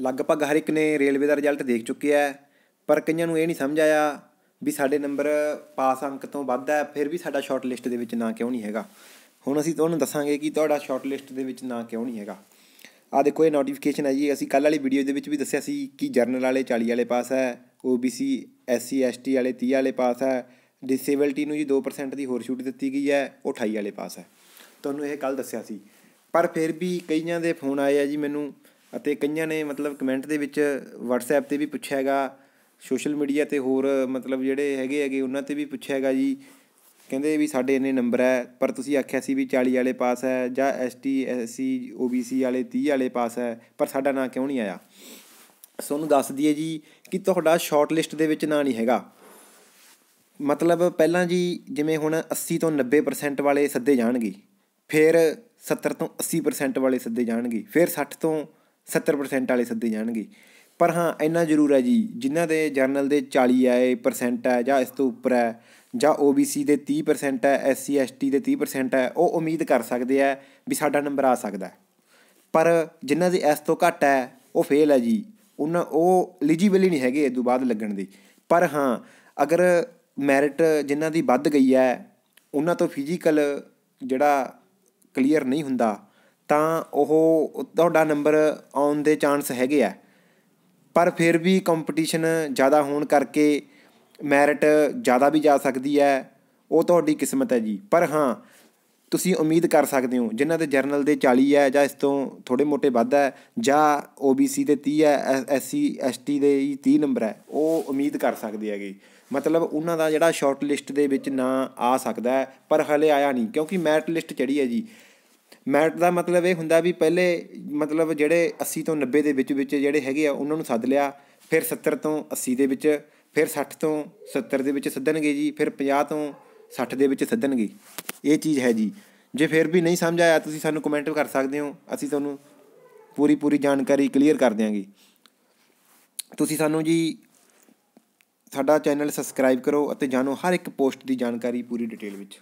ਲਗਭਗ ਹਰ ਇੱਕ ਨੇ ਰੇਲਵੇ ਦਾ ਰਿਜ਼ਲਟ ਦੇਖ ਚੁੱਕਿਆ ਹੈ, ਪਰ ਕਈਆਂ ਨੂੰ ਇਹ ਨਹੀਂ ਸਮਝ ਆਇਆ ਵੀ ਸਾਡੇ ਨੰਬਰ ਪਾਸ ਅੰਕ ਤੋਂ ਵੱਧ ਹੈ, ਫਿਰ ਵੀ ਸਾਡਾ ਸ਼ਾਰਟ ਲਿਸਟ ਦੇ ਵਿੱਚ ਨਾਂ ਕਿਉਂ ਨਹੀਂ ਹੈਗਾ। ਹੁਣ ਅਸੀਂ ਤੁਹਾਨੂੰ ਦੱਸਾਂਗੇ ਕਿ ਤੁਹਾਡਾ ਸ਼ਾਰਟ ਲਿਸਟ ਦੇ ਵਿੱਚ ਨਾਂ ਕਿਉਂ ਨਹੀਂ ਹੈਗਾ। ਆ ਦੇਖੋ, ਇਹ ਨੋਟੀਫਿਕੇਸ਼ਨ ਹੈ ਜੀ। ਅਸੀਂ ਕੱਲ ਵਾਲੀ ਵੀਡੀਓ ਦੇ ਵਿੱਚ ਵੀ ਦੱਸਿਆ ਸੀ ਕਿ ਜਰਨਲ ਵਾਲੇ 40 ਵਾਲੇ ਪਾਸ ਹੈ OBC SC ST ਵਾਲੇ 30 ਵਾਲੇ ਪਾਸ ਹੈ ਡਿਸੇਬਿਲਟੀ ਨੂੰ ਜੀ 2% ਦੀ ਹੋਰ ਛੂਟ ਦਿੱਤੀ ਗਈ ਹੈ, ਉਹ 28 ਵਾਲੇ ਪਾਸ ਹੈ। ਤੁਹਾਨੂੰ ਇਹ ਕੱਲ ਦੱਸਿਆ ਸੀ। ਪਰ ਫਿਰ ਵੀ ਕਈਆਂ ਦੇ ਫੋਨ ਆਏ ਆ ਜੀ ਮੈਨੂੰ ਅਤੇ ਕਈਆਂ ਨੇ ਮਤਲਬ ਕਮੈਂਟ ਦੇ ਵਿੱਚ ਵਟਸਐਪ ਤੇ ਵੀ ਪੁੱਛਿਆ ਹੈਗਾ ਸੋਸ਼ਲ ਮੀਡੀਆ ਤੇ ਹੋਰ ਮਤਲਬ ਜਿਹੜੇ ਹੈਗੇ ਹੈਗੇ ਉਹਨਾਂ ਤੇ ਵੀ ਪੁੱਛਿਆ ਹੈਗਾ ਜੀ। ਕਹਿੰਦੇ ਵੀ ਸਾਡੇ ਇੰਨੇ ਨੰਬਰ ਹੈ, ਪਰ ਤੁਸੀਂ ਆਖਿਆ ਸੀ ਵੀ 40 ਵਾਲੇ ਪਾਸ ਹੈ ਜਾਂ ST SC OBC ਵਾਲੇ 30 ਵਾਲੇ ਪਾਸ ਹੈ, ਪਰ ਸਾਡਾ ਨਾਂ ਕਿਉਂ ਨਹੀਂ ਆਇਆ? ਤੁਹਾਨੂੰ ਦੱਸ ਦਈਏ ਜੀ ਕਿ ਤੁਹਾਡਾ ਸ਼ਾਰਟ ਲਿਸਟ ਦੇ ਵਿੱਚ ਨਾਂ ਨਹੀਂ ਹੈਗਾ। ਮਤਲਬ ਪਹਿਲਾਂ ਜੀ ਜਿਵੇਂ ਹੁਣ 80 ਤੋਂ 90% ਵਾਲੇ ਸੱਦੇ ਜਾਣਗੇ, ਫਿਰ 70 ਤੋਂ 80% ਵਾਲੇ ਸੱਦੇ ਜਾਣਗੇ, ਫਿਰ 60 ਤੋਂ 70% ਵਾਲੇ ਸੱਦੇ ਜਾਣਗੇ। ਪਰ ਹਾਂ, ਇੰਨਾ ਜ਼ਰੂਰ ਹੈ ਜੀ, ਜਿਨ੍ਹਾਂ ਦੇ ਜਰਨਲ ਦੇ 40 ਆਏ ਪਰਸੈਂਟ ਹੈ ਜਾਂ ਇਸ ਤੋਂ ਉੱਪਰ ਹੈ, ਜਾਂ OBC ਦੇ 30% ਹੈ SC ST ਦੇ 30% ਹੈ, ਉਹ ਉਮੀਦ ਕਰ ਸਕਦੇ ਆ ਵੀ ਸਾਡਾ ਨੰਬਰ ਆ ਸਕਦਾ ਪਰ ਜਿਨ੍ਹਾਂ ਦੇ ਇਸ ਤੋਂ ਘੱਟ ਹੈ, ਉਹ ਫੇਲ ਹੈ ਜੀ। ਉਹਨਾਂ, ਉਹ ਐਲੀਜੀਬਲ ਹੀ ਨਹੀਂ ਹੈਗੇ ਇਸ ਤੋਂ ਬਾਅਦ ਲੱਗਣ ਦੀ। ਪਰ ਹਾਂ, ਅਗਰ ਮੈਰਿਟ ਜਿਨ੍ਹਾਂ ਦੀ ਵੱਧ ਗਈ ਹੈ, ਉਹਨਾਂ ਤੋਂ ਫਿਜ਼ੀਕਲ ਜਿਹੜਾ ਕਲੀਅਰ ਨਹੀਂ ਹੁੰਦਾ ਤਾਂ ਉਹ ਤੁਹਾਡਾ ਨੰਬਰ ਆਉਣ ਦੇ ਚਾਂਸ ਹੈਗੇ ਆ। ਪਰ ਫਿਰ ਵੀ ਕੰਪੀਟੀਸ਼ਨ ਜ਼ਿਆਦਾ ਹੋਣ ਕਰਕੇ ਮੈਰਿਟ ਜ਼ਿਆਦਾ ਵੀ ਜਾ ਸਕਦੀ ਹੈ। ਉਹ ਤੁਹਾਡੀ ਕਿਸਮਤ ਹੈ ਜੀ। ਪਰ ਹਾਂ, ਤੁਸੀਂ ਉਮੀਦ ਕਰ ਸਕਦੇ ਹੋ, ਜਿਨ੍ਹਾਂ ਦੇ ਜਰਨਲ ਦੇ 40 ਹੈ ਜਾਂ ਇਸ ਤੋਂ ਥੋੜੇ ਮੋਟੇ ਵੱਧ ਹੈ ਜਾਂ OBC ਦੇ 30 ਹੈ SC ST ਦੇ 30 ਨੰਬਰ ਹੈ, ਉਹ ਉਮੀਦ ਕਰ ਸਕਦੇ ਹੈਗੇ। ਮਤਲਬ ਉਹਨਾਂ ਦਾ ਜਿਹੜਾ ਸ਼ਾਰਟ ਲਿਸਟ ਦੇ ਵਿੱਚ ਨਾਂ ਆ ਸਕਦਾ ਪਰ ਹਲੇ ਆਇਆ ਨਹੀਂ, ਕਿਉਂਕਿ ਮੈਰਿਟ ਲਿਸਟ ਚੜੀ ਹੈ ਜੀ। ਮੈਰਿਟ ਦਾ ਮਤਲਬ ਇਹ ਹੁੰਦਾ ਵੀ ਪਹਿਲੇ ਮਤਲਬ ਜਿਹੜੇ 80 ਤੋਂ 90 ਦੇ ਵਿੱਚ ਵਿੱਚ ਜਿਹੜੇ ਹੈਗੇ ਆ, ਉਹਨਾਂ ਨੂੰ ਸੱਦ ਲਿਆ, ਫਿਰ 70 ਤੋਂ 80 ਦੇ ਵਿੱਚ, ਫਿਰ 60 ਤੋਂ 70 ਦੇ ਵਿੱਚ ਸੱਦਣਗੇ ਜੀ, ਫਿਰ 50 ਤੋਂ 60 ਦੇ ਵਿੱਚ ਸੱਦਣਗੇ। ਇਹ ਚੀਜ਼ ਹੈ ਜੀ। ਜੇ ਫਿਰ ਵੀ ਨਹੀਂ ਸਮਝ ਆਇਆ, ਤੁਸੀਂ ਸਾਨੂੰ ਕਮੈਂਟ ਕਰ ਸਕਦੇ ਹੋ। ਅਸੀਂ ਤੁਹਾਨੂੰ ਪੂਰੀ ਪੂਰੀ ਜਾਣਕਾਰੀ ਕਲੀਅਰ ਕਰ ਦਿਆਂਗੇ। ਤੁਸੀਂ ਸਾਨੂੰ ਜੀ ਸਾਡਾ ਚੈਨਲ ਸਬਸਕ੍ਰਾਈਬ ਕਰੋ ਅਤੇ ਜਾਣੋ ਹਰ ਇੱਕ ਪੋਸਟ ਦੀ ਜਾਣਕਾਰੀ ਪੂਰੀ ਡਿਟੇਲ ਵਿੱਚ।